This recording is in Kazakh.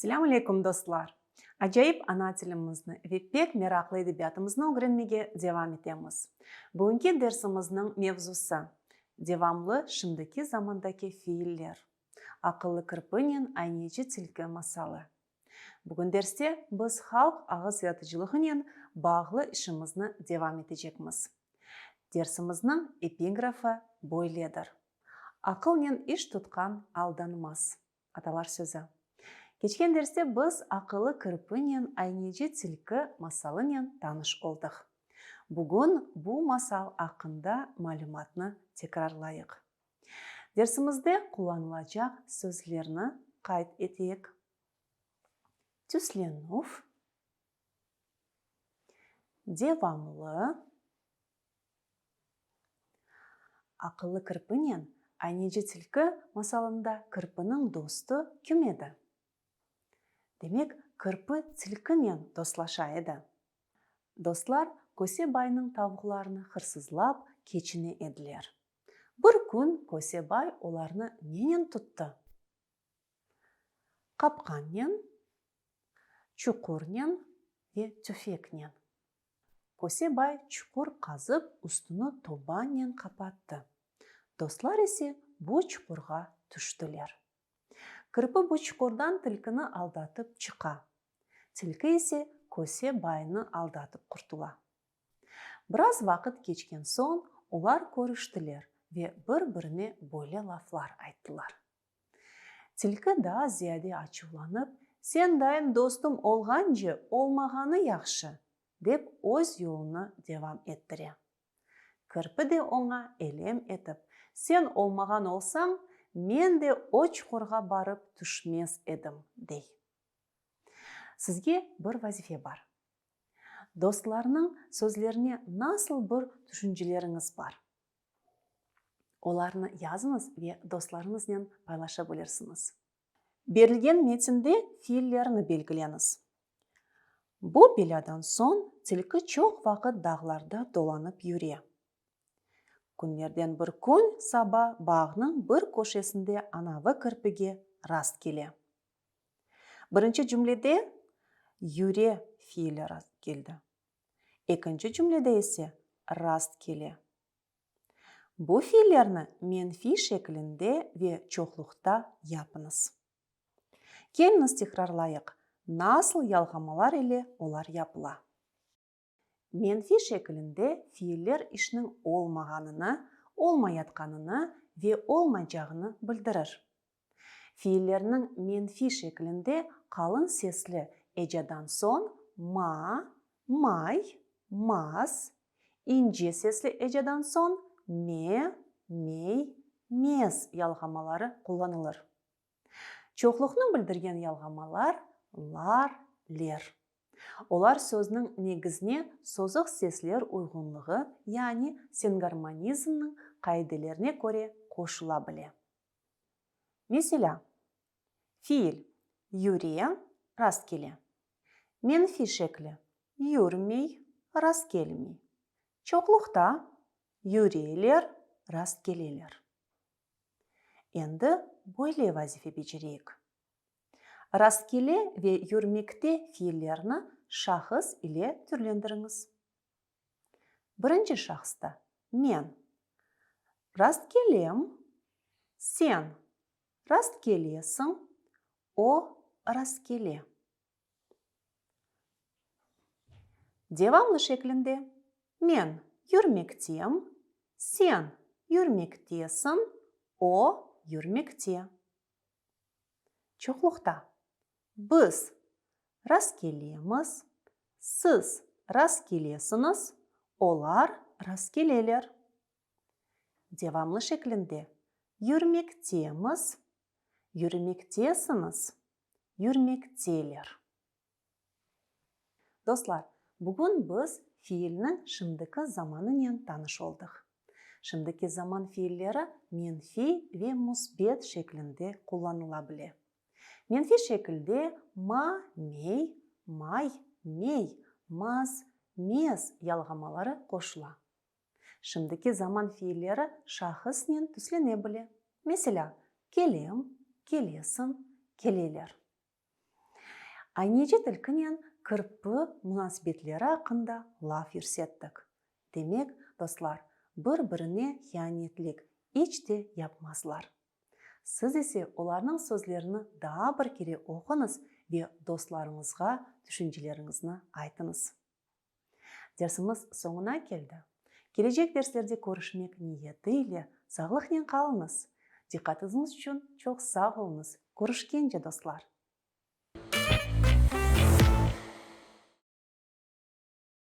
Selam алейкум. Acayip ana tilimizni ve pek meraklı edebiyatımızı öğrenmeye devam etemiz. Bugünkü dersimizin mevzusu devamlı şimdiki zamandaki fiiller. Akıllı kırpının aynıcı tilki masalı. Bugün derste biz halk ağız yatıcılığının bağlı işimizni devam edecekmiz. Dersimizin epigrafı böyledir. Akılмен iş tutkan aldanmaz. Аталар сөзі. Кечкен дерсте біз ақылы кірпінен айнеже тілкі масалымен таныш болдық. Бүгін бұл масал ақында мәліматны текрарлайық. Дерсімізде қолданылacak сөзлерні қайт етейік. Түсленув, девамлы, ақылы кірпінен айнеже тілкі масалында кірпінің досты кім еді? Демек, кірпі тілкімен дослаша еді. Достлар көсе байның табғыларыны қырсызлап кечіне еділер. Бір күн көсе бай оларны ненен тұтты? Қапқаннен, чуқурнен ве түфекнен. Көсе бай чуқур қазып, үстіні тобаннен қапатты. Достлар есе bu çukurға түштілер. Кірпі çukurдан тілкіні алдатып чықа. Тілкі есе көсе байыны алдатып құртыла. Біраз вақыт кечкен соң олар көріштілер ве бір-біріне бойлы лафлар айттылар. Тілкі да зияде ачуланып, сен дайын достым олған же олмағаны яқшы, деп өз yolunu devam еттіре. Кірпі де оңа елем етіп, сен олмаған олсаң мен де очқорға барып түшмес едім дей. Сізге бір вазифе бар. Достарының сөзлеріне насыл бір түшінжелеріңіз бар. Оларны языңыз ве достарыңызбен пайлаша білерсіңіз берілген метінде фииллерні белгіленіз бұл беладан соң тілкі чоқ вақыт дағларда доланып юре. Күннерден бір күн саба бағының бір көшесінде анавы кірпіге раст келе. Бірінші жүмледе юре фиілі келді. Екінші жүмледе есе раст келе. Бұл фийлерні менфи шекілінде ве чоқлықта япыңыз. Келіңіз текрарлайық насыл ялғамалар еле олар япыла. Менфи шекілінде фииллер ішінің олмағанына олмаятқанына ве олмай жағыны білдірір. Фииллерінің менфи шекілінде қалын сеслі эжадан соң ма май мас инже сеслі эжадан соң ме мей мес ялғамалары қолданылыр. Чоқлықны білдірген ялғамалар лар лер. Олар сөзінің негізіне созық сеслер ұйғынлығы яғни сингармонизмнің қайделеріне көре қошыла біле. Mesela fiil юре раст келе. Менфи шеклі юрмей. Раст келмей. Чоқлықта юрелер раст келелер. Енді бойле вазифе бечерейік раскеле ве юрмекте фииллерні шахыс иле түрлендіріңіз. Бірінші шахыста мен. Раст келем сен. Раст келесің о раст келе. Девамлы шеклінде. Мен юрмектем сен юрмектесің о юрмекте. Чоқлықта біз рас келеміз сіз рас келесіңіз олар рас келелер девамлы шеклінде юрмектеміз юрмектесіңіз юрмектелер. Достар бүгін біз фиілнің шымдықы заманымен таныш болдық шымдыки заман фииллері менфи ве мусбет шеклінде қолданыла біле. Менфи шекілде ма мей май мей маз мез ялғамалары қосыла шымдыки заман фииллері шахыснен түслене біле. Mesela келем келесін келелер. Айнеже тілкінен кірпі мұнасбетлері ақында лаф үрсеттік демек достар бір біріне хияниеттілік ичте япмазлар сіз есе оларның сөздерін да бір кере оқыңыз ве достарыңызға түшүнчелеріңізді айтыңыз дерсimiz соңына келді келешек дерслерде көрішмек ниеті сағлықнен қалыңыз диққатыңыз үшін çok sağ olunuz. Görüşkence dostlar.